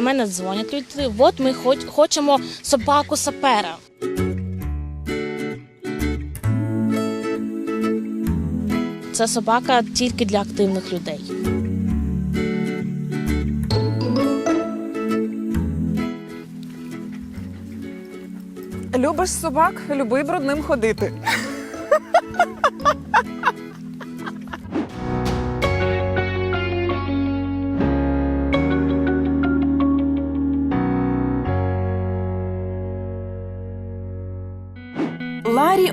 До мене дзвонять люди. От ми хоч- хочемо собаку сапера. Це собака тільки для активних людей. Любиш собак, люби брудним ходити.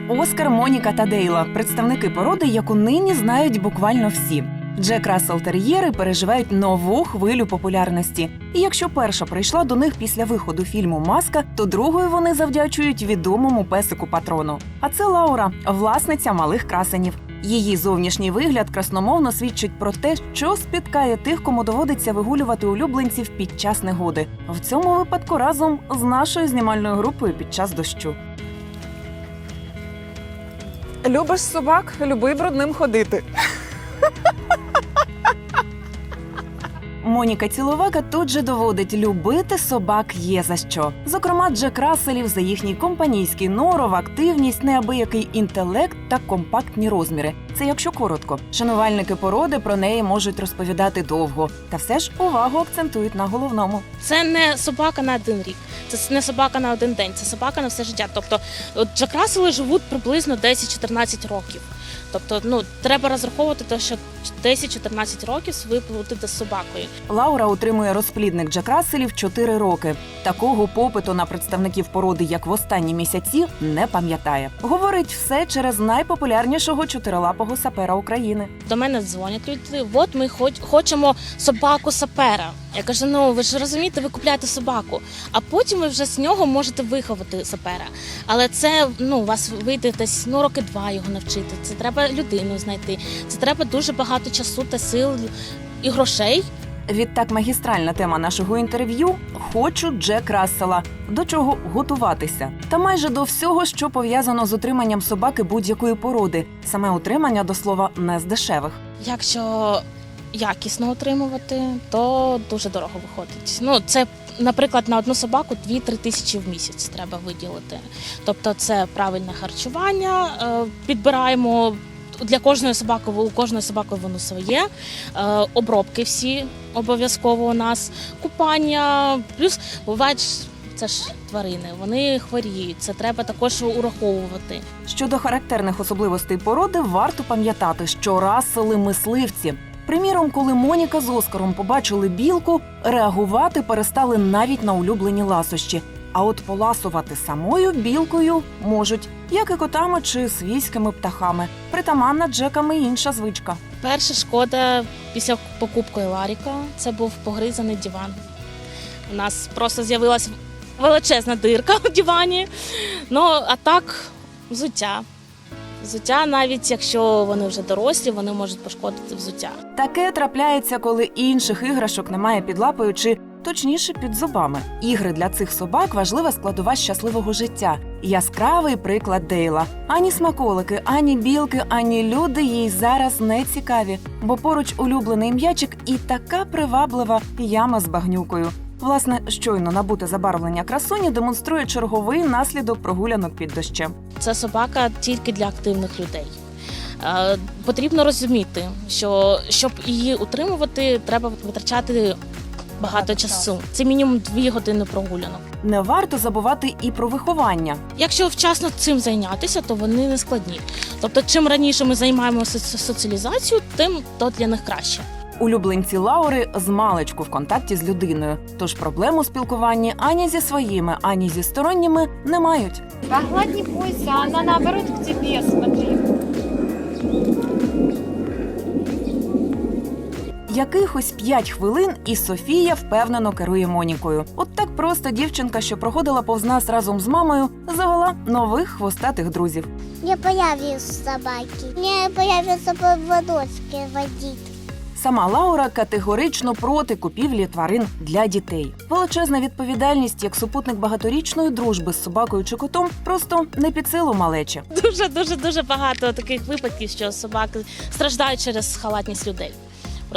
Оскар, Моніка та Дейла представники породи, яку нині знають буквально всі. Джек Рассел Тер'єри переживають нову хвилю популярності. І якщо перша прийшла до них після виходу фільму Маска, то другою вони завдячують відомому песику патрону. А це Лаура, власниця малих красенів. Її зовнішній вигляд красномовно свідчить про те, що спіткає тих, кому доводиться вигулювати улюбленців під час негоди. В цьому випадку разом з нашою знімальною групою під час дощу. Любиш собак, люби брудним ходити. Моніка Ціловака тут же доводить любити собак є за що. Зокрема, Джек Расселів за їхній компанійський норов, активність, неабиякий інтелект та компактні розміри. Це якщо коротко. Шанувальники породи про неї можуть розповідати довго, та все ж увагу акцентують на головному. Це не собака на один рік, це не собака на один день, це собака на все життя. Тобто, Джек Рассели живуть приблизно 10-14 років. Тобто, ну треба розраховувати те, що 10-14 років ви плутите з собакою. Лаура утримує розплідник Джек Расселів 4 роки. Такого попиту на представників породи, як в останні місяці, не пам'ятає. Говорить все через найпопулярнішого чотирилапого сапера України. До мене дзвонять люди. От ми хоч, хочемо собаку сапера. Я кажу: ну ви ж розумієте, ви купляєте собаку, а потім ви вже з нього можете виховати сапера. Але це ну у вас вийде десь ну роки два його навчити. Це треба людину знайти. Це треба дуже багато часу та сил і грошей. Відтак, магістральна тема нашого інтерв'ю хочу Джек Рассела. До чого готуватися, та майже до всього, що пов'язано з утриманням собаки будь-якої породи. Саме утримання до слова не з дешевих. Якщо якісно отримувати, то дуже дорого виходить. Ну, це, наприклад, на одну собаку 2-3 тисячі в місяць треба виділити. Тобто, це правильне харчування, е, підбираємо. Для кожної собаки у кожної собаки воно своє. Е, обробки всі обов'язково у нас, купання, плюс бувають це ж тварини, вони хворіють. Це треба також ураховувати. Щодо характерних особливостей породи, варто пам'ятати, що рассели мисливці. Приміром, коли Моніка з Оскаром побачили білку, реагувати перестали навіть на улюблені ласощі. А от поласувати самою білкою можуть, як і котами чи свійськими птахами. Притаманна джеками інша звичка. Перша шкода після покупки Ларіка це був погризаний диван. У нас просто з'явилася величезна дирка в дивані. Ну, а так, взуття. Взуття, навіть якщо вони вже дорослі, вони можуть пошкодити взуття. Таке трапляється, коли інших іграшок немає під лапою чи точніше під зубами. Ігри для цих собак важлива складова щасливого життя. Яскравий приклад Дейла. Ані смаколики, ані білки, ані люди їй зараз не цікаві, бо поруч улюблений м'ячик і така приваблива яма з багнюкою. Власне, щойно набуте забарвлення красуні демонструє черговий наслідок прогулянок під дощем. Це собака тільки для активних людей. Е, Потрібно розуміти, що щоб її утримувати, треба витрачати багато часу. Це мінімум дві години прогулянок. Не варто забувати і про виховання. Якщо вчасно цим зайнятися, то вони не складні. Тобто, чим раніше ми займаємося соці- соціалізацією, тим то для них краще. Улюбленці Лаури з маличку в контакті з людиною, тож проблем у спілкуванні ані зі своїми, ані зі сторонніми не мають. Погладь не бойся, она наоборот к тебе смотри. Якихось п'ять хвилин, і Софія впевнено керує Монікою. От так просто дівчинка, що проходила повз нас разом з мамою, завела нових хвостатих друзів. Не появился собаки. Не появится поводочки водить. Сама Лаура категорично проти купівлі тварин для дітей. Величезна відповідальність як супутник багаторічної дружби з собакою чи котом просто не під силу малечі. Дуже дуже дуже багато таких випадків, що собаки страждають через халатність людей.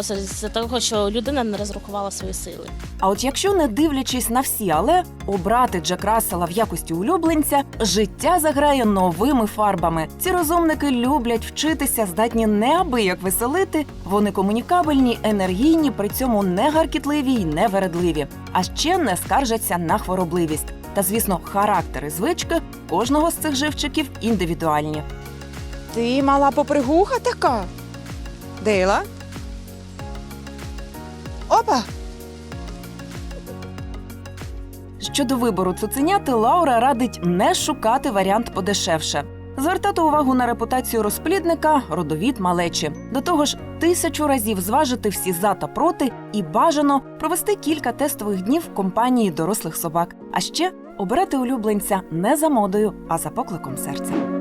Просто з того, що людина не розрахувала свої сили. А от якщо не дивлячись на всі, але обрати Джек Рассела в якості улюбленця, життя заграє новими фарбами. Ці розумники люблять вчитися, здатні неабияк веселити. Вони комунікабельні, енергійні, при цьому не гаркітливі й не вередливі, а ще не скаржаться на хворобливість. Та, звісно, характери звички кожного з цих живчиків індивідуальні. Ти мала попригуха така. Дейла. Опа! Щодо вибору цуценяти, Лаура радить не шукати варіант подешевше. Звертати увагу на репутацію розплідника, родовід малечі. До того ж, тисячу разів зважити всі за та проти і бажано провести кілька тестових днів в компанії дорослих собак. А ще обирати улюбленця не за модою, а за покликом серця.